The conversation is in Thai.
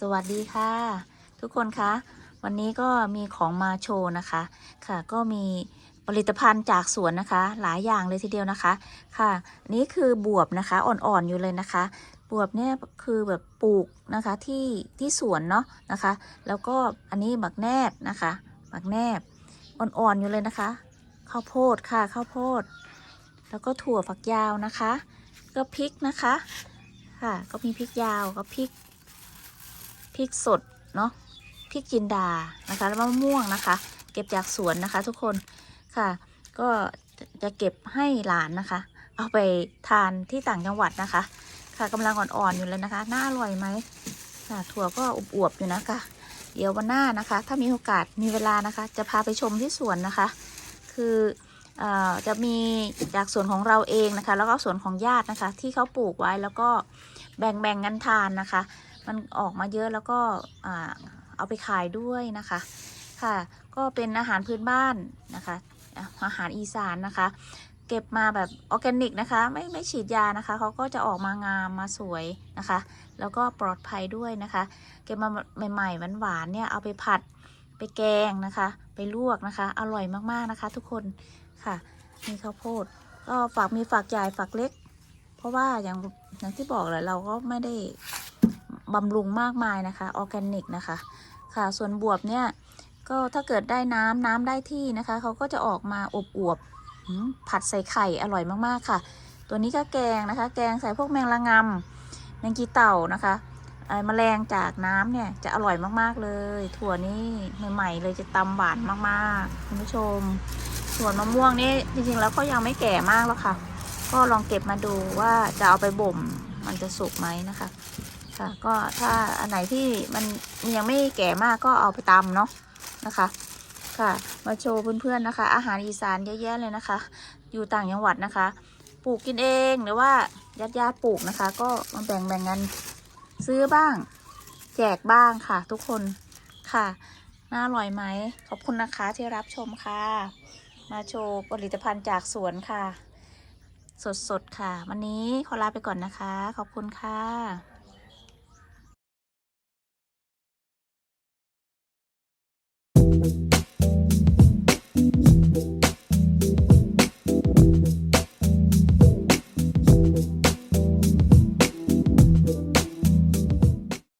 สวัสดีค่ะ ทุกคนคะ วันนี้ก็มีของมาโชว์นะคะค่ะ ก็มีผลิตภัณฑ์จากสวนนะคะ หลายอย่างเลยทีเดียวนะคะค่ะนนี้คือบวบนะคะอ่อนๆอยู่เลยนะคะ บวบเนี่ยคือแบบปลูกนะคะที่ที่สวนเนาะนะคะ แล้วก็อันนี้บักแนบนะคะบักแนบอ่อนๆอยู่เลยนะคะข้าวโพดค่ะข้าวโพด แล้วก็ถั่วฝักยาวนะคะ ก็พริกนะคะค่ะ ก็มีพริกยาวก็พริก พริกสดเนาะพริกจินดานะคะแล้วมะม่วงนะคะ เก็บจากสวนนะคะ ทุกคนค่ะ ก็จะเก็บให้หลานนะคะ เอาไปทานที่ต่างจังหวัดนะคะ ค่ะกำลังอ่อนๆอยู่เลยนะคะ น่าอร่อยไหมค่ะถั่วก็อวบๆอยู่นะคะเดี๋ยววันหน้านะคะ ถ้ามีโอกาสมีเวลานะคะ จะพาไปชมที่สวนนะคะ คือเออจะมีจากสวนของเราเองนะคะ แล้วก็สวนของญาตินะคะ ที่เขาปลูกไว้แล้วก็แบ่งๆกันทานนะคะ มันออกมาเยอะแล้วก็เอาไปขายด้วยนะคะค่ะ ก็เป็นอาหารพื้นบ้านนะคะ อาหารอีสานนะคะ เก็บมาแบบออร์แกนิกนะคะ ไม่ไม่ฉีดยานะคะเขาก็จะออกมางามมาสวยนะคะ แล้วก็ปลอดภัยด้วยนะคะ เก็บมาใหม่ๆหวานๆเนี่ยเอาไปผัดไปแกงนะคะ ไปลวกนะคะ อร่อยมากๆนะคะ ทุกคนค่ะมีข้าวโพดก็ฝากมีฝากใหญ่ฝากเล็ก เพราะว่าอย่างอย่างที่บอกแหละเราก็ไม่ได้ บำรุงมากมายนะคะออร์แกนิกนะคะค่ะส่วนบวบเนี่ยก็ถ้าเกิดได้น้ำน้ำได้ที่นะคะเขาก็จะออกมาอบอวบผัดใส่ไข่อร่อยมากๆค่ะ ตัวนี้ก็แกงนะคะ แกงใส่พวกแมงละงำแมงกีเต่านะคะไอ้แมลงจากน้ำเนี่ยจะอร่อยมากๆเลย ถั่วนี่ใหม่ๆเลยจะตำหวานมากๆคุณผู้ชม ส่วนมะม่วงนี่จริงๆแล้วก็ยังไม่แก่มากแล้วค่ะ ก็ลองเก็บมาดูว่าจะเอาไปบ่มมันจะสุกไหมนะคะ ค่ะ ก็ถ้าอันไหนที่มันยังไม่แก่มากก็เอาไปตำเนาะนะคะค่ะ มาโชว์เพื่อนๆนะคะ อาหารอีสานเยอะแยะเลยนะคะ อยู่ต่างจังหวัดนะคะ ปลูกกินเองหรือว่าญาติๆปลูกนะคะ ก็มาแบ่งแบ่งกันซื้อบ้าง แจกบ้างค่ะ ทุกคนค่ะน่าอร่อยไหมขอบคุณนะคะที่รับชมค่ะ มาโชว์ผลิตภัณฑ์จากสวนค่ะ สดๆค่ะ วันนี้ขอลาไปก่อนนะคะ ขอบคุณค่ะ